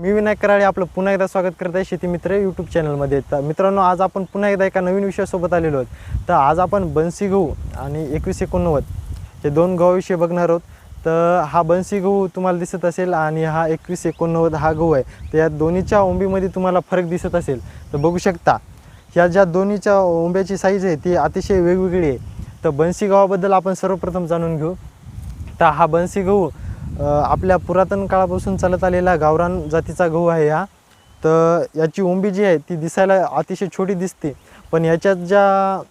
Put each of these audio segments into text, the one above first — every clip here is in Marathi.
मी विनायक कराळे आपलं पुन्हा एकदा स्वागत करत आहे शेती मित्र यूट्यूब चॅनलमध्ये तर मित्रांनो आज आपण पुन्हा एकदा एका नवीन विषयासोबत आलेलो आहोत. तर आज आपण बन्सी गहू आणि एकवीस एकोणनव्वद हे दोन गव्हाविषयी बघणार आहोत. तर हा बन्सी गहू तुम्हाला दिसत असेल आणि हा एकवीस एकोणनव्वद हा गहू आहे. तर या दोन्हीच्या ओंबीमध्ये तुम्हाला फरक दिसत असेल. तर बघू शकता ह्या ज्या दोन्हीच्या ओंब्याची साईज आहे ती अतिशय वेगवेगळी आहे. तर बन्सी गव्हाबद्दल आपण सर्वप्रथम जाणून घेऊ. तर हा बन्सी गहू आपल्या पुरातन काळापासून चालत आलेला गावरान जातीचा गहू आहे हा. तर याची ओंबी जी आहे ती दिसायला अतिशय छोटी दिसते. पण याच्यात ज्या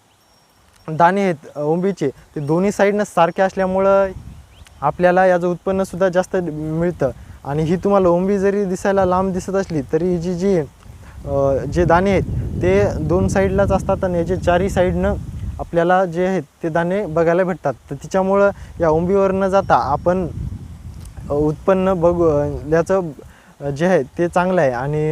दाणे आहेत ओंबीचे ते दोन्ही साईडनं सारखे असल्यामुळं आपल्याला याचं उत्पन्नसुद्धा जास्त मिळतं. आणि ही तुम्हाला ओंबी जरी दिसायला लांब दिसत असली तरी ही जी जी जे दाणे आहेत ते दोन साईडलाच असतात आणि याचे चारही साईडनं आपल्याला जे आहेत ते दाणे बघायला भेटतात. तर तिच्यामुळं या ओंबीवर न जाता आपण उत्पन्न बघू याचं जे आहे ते चांगलं आहे. आणि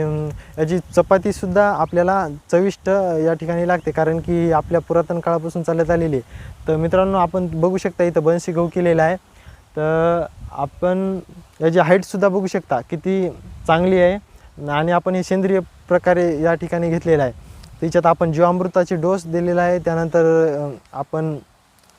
याची चपातीसुद्धा आपल्याला चविष्ट या ठिकाणी लागते. कारण की ही आपल्या पुरातन काळापासून चालत आलेली आहे. तर मित्रांनो आपण बघू शकता इथं बनशी गहू केलेला आहे. तर आपण याची हाईटसुद्धा बघू शकता. किती चांगली आहे. आणि आपण हे सेंद्रिय प्रकारे या ठिकाणी घेतलेलं आहे. त्याच्यात आपण जीवामृताचे डोस दिलेला आहे. त्यानंतर आपण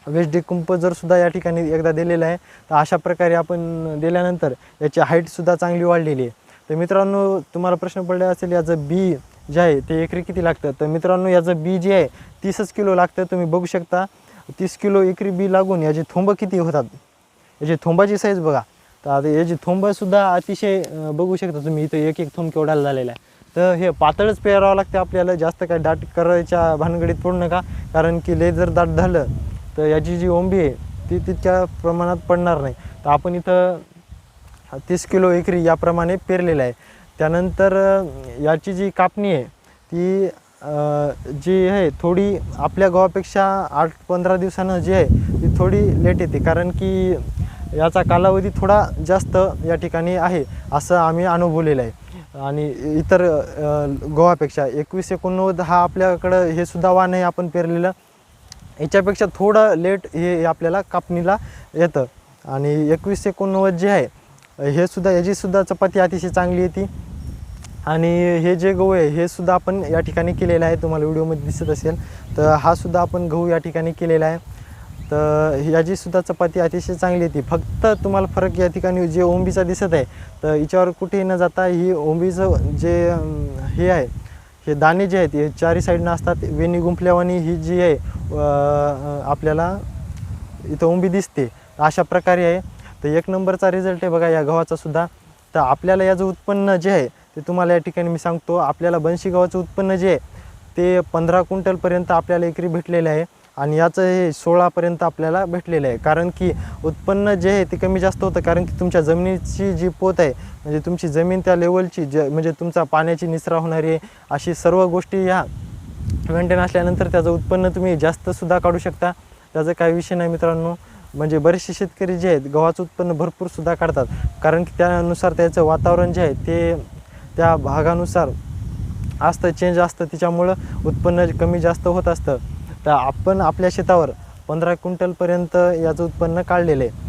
वेस्ट डिकम्पोजरसुद्धा या ठिकाणी एकदा दिलेला आहे तर अशा प्रकारे आपण दिल्यानंतर याची हाईटसुद्धा चांगली वाढलेली आहे. तर मित्रांनो तुम्हाला प्रश्न पडला असेल याचं बी जे आहे ते एकरी किती लागतं? तर मित्रांनो याचं बी जे आहे तीसच किलो लागतं तुम्ही बघू शकता. तीस किलो एकरी बी लागून याचे थोंब किती होतात? याची थोंबाची साईज बघा. तर आता याची थोंबसुद्धा अतिशय बघू शकता तुम्ही इथं एक एक थोंब केवढाला झालेला आहे. तर हे पातळच पेरावं लागते आपल्याला जास्त काय दाट करायच्या भानगडीत पडू नका कारण की लय जर दाट झालं तर याची जी ओंबी आहे ती तितक्या प्रमाणात पडणार नाही. तर आपण इथं तीस किलो एकरी याप्रमाणे पेरलेलं आहे. त्यानंतर याची जी कापणी आहे ती जी आहे थोडी आपल्या गावापेक्षा आठ पंधरा दिवसानं जी आहे ती थोडी लेट येते. कारण की याचा कालावधी थोडा जास्त या ठिकाणी आहे असं आम्ही अनुभवलेलं आहे. आणि इतर गोवापेक्षा एकवीस एकोणनव्वद हा आपल्याकडं हे सुद्धा वाण आहे आपण पेरलेलं. याच्यापेक्षा थोडं लेट हे आपल्याला कापणीला येतं. आणि एकवीस एकोणनव्वद जे आहे हे सुद्धा याचीसुद्धा चपाती अतिशय चांगली येते. आणि हे जे गहू आहे हे सुद्धा आपण या ठिकाणी केलेलं आहे. तुम्हाला व्हिडिओमध्ये दिसत असेल तर हा सुद्धा आपण गहू या ठिकाणी केलेला आहे. तर याची सुद्धा चपाती अतिशय चांगली येते. फक्त तुम्हाला फरक या ठिकाणी जे ओंबीचा दिसत आहे तर हिच्यावर कुठेही न जाता ही ओंबीचं जे हे आहे हे दाणे जे आहेत हे चारी साईडनं असतात. वेणी गुंफल्यावानी ही जी आहे आपल्याला इथं उंबी दिसते. अशा प्रकारे आहे. तर एक नंबरचा रिझल्ट आहे बघा या गव्हाचा सुद्धा. तर आपल्याला याचं उत्पन्न जे आहे ते तुम्हाला या ठिकाणी मी सांगतो. आपल्याला बनशी गव्हाचं उत्पन्न जे आहे ते पंधरा क्विंटलपर्यंत आपल्याला एकरी भेटलेलं आहे. आणि याचं हे सोळापर्यंत आपल्याला भेटलेलं आहे. कारण की उत्पन्न जे आहे ते कमी जास्त होतं. कारण की तुमच्या जमिनीची जी पोत आहे म्हणजे तुमची जमीन त्या लेवलची ज म्हणजे तुमचा पाण्याची निचरा होणारी अशी सर्व गोष्टी ह्या मेंटेन असल्यानंतर त्याचं उत्पन्न तुम्ही जास्तसुद्धा काढू शकता. त्याचा काही विषय नाही मित्रांनो. म्हणजे बरेचसे शेतकरी जे आहेत गव्हाचं उत्पन्न भरपूरसुद्धा काढतात. कारण की त्यानुसार त्याचं वातावरण जे आहे ते त्या भागानुसार असतं चेंज असतं. त्याच्यामुळं उत्पन्न कमी जास्त होत असतं. तर आपण आपल्या शेतावर पंधरा क्विंटलपर्यंत याचं उत्पन्न काढलेलं आहे.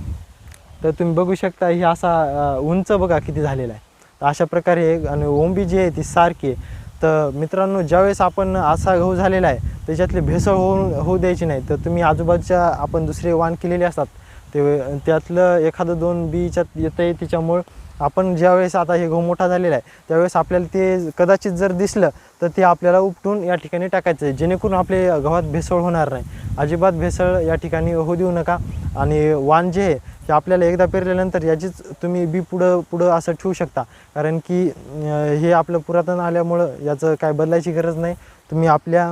तर तुम्ही बघू शकता ही असा उंच बघा किती झालेला आहे. तर अशा प्रकारे आणि ओंबी जी आहे ती सारखी आहे. तर मित्रांनो ज्यावेळेस आपण असा गहू झालेला आहे त्याच्यातली भेसळ होऊ होऊ द्यायची नाही. तर तुम्ही आजूबाजूच्या आपण दुसरे वाण केलेले असतात ते त्यातलं एखादं दोन बीच्यात येतं आहे त्याच्यामुळं आपण ज्यावेळेस आता हे गहू मोठा झालेला आहे त्यावेळेस आपल्याला ते कदाचित जर दिसलं तर ते आपल्याला उपटून या ठिकाणी टाकायचं आहे. जेणेकरून आपले गव्हात भेसळ होणार नाही. अजिबात भेसळ या ठिकाणी होऊ देऊ नका. आणि वाण जे आहे ते आपल्याला एकदा पेरल्यानंतर याचीच तुम्ही बी पुढं पुढं असं ठेवू शकता. कारण की हे आपलं पुरातन आल्यामुळं याचं काय बदलायची गरज नाही. तुम्ही आपल्या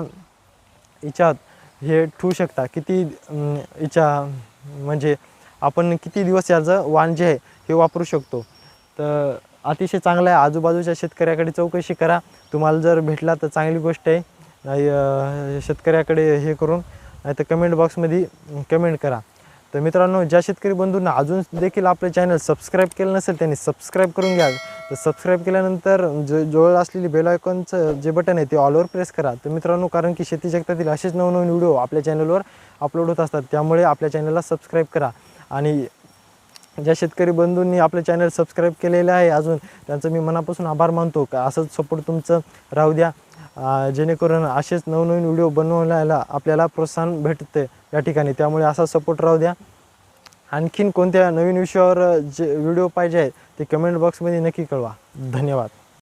याच्यात हे ठेवू शकता. किती याच्या म्हणजे आपण किती दिवस याचं वाण जे आहे हे वापरू शकतो. तर अतिशय चांगलं आहे. आजूबाजूच्या शेतकऱ्याकडे चौकशी करा. तुम्हाला जर भेटला तर चांगली गोष्ट आहे. नाही शेतकऱ्याकडे हे करून नाही तर कमेंट बॉक्समध्ये कमेंट करा. तर मित्रांनो ज्या शेतकरी बंधूंना अजून देखील आपलं चॅनल सबस्क्राईब केलं नसेल त्यांनी सबस्क्राईब करून घ्या. तर सबस्क्राईब केल्यानंतर जो जवळ असलेली बेल आयकॉनचं जे बटन आहे ते ऑलवर प्रेस करा. तर मित्रांनो कारण की शेती जगतातील असेच नवनवीन व्हिडिओ आपल्या चॅनलवर अपलोड होत असतात. त्यामुळे आपल्या चॅनलला सबस्क्राईब करा. आणि ज्या शेतकरी बंधूंनी आपलं चॅनल सबस्क्राईब केलेलं आहे अजून त्यांचं मी मनापासून आभार मानतो. का असंच सपोर्ट तुमचं राहू द्या. जेणेकरून असेच नवनवीन व्हिडिओ बनवण्याला आपल्याला प्रोत्साहन भेटते या ठिकाणी. त्यामुळे असा सपोर्ट राहू द्या. आणखीन कोणत्या नवीन विषयावर जे व्हिडिओ पाहिजे आहेत ते कमेंट बॉक्समध्ये नक्की कळवा. धन्यवाद.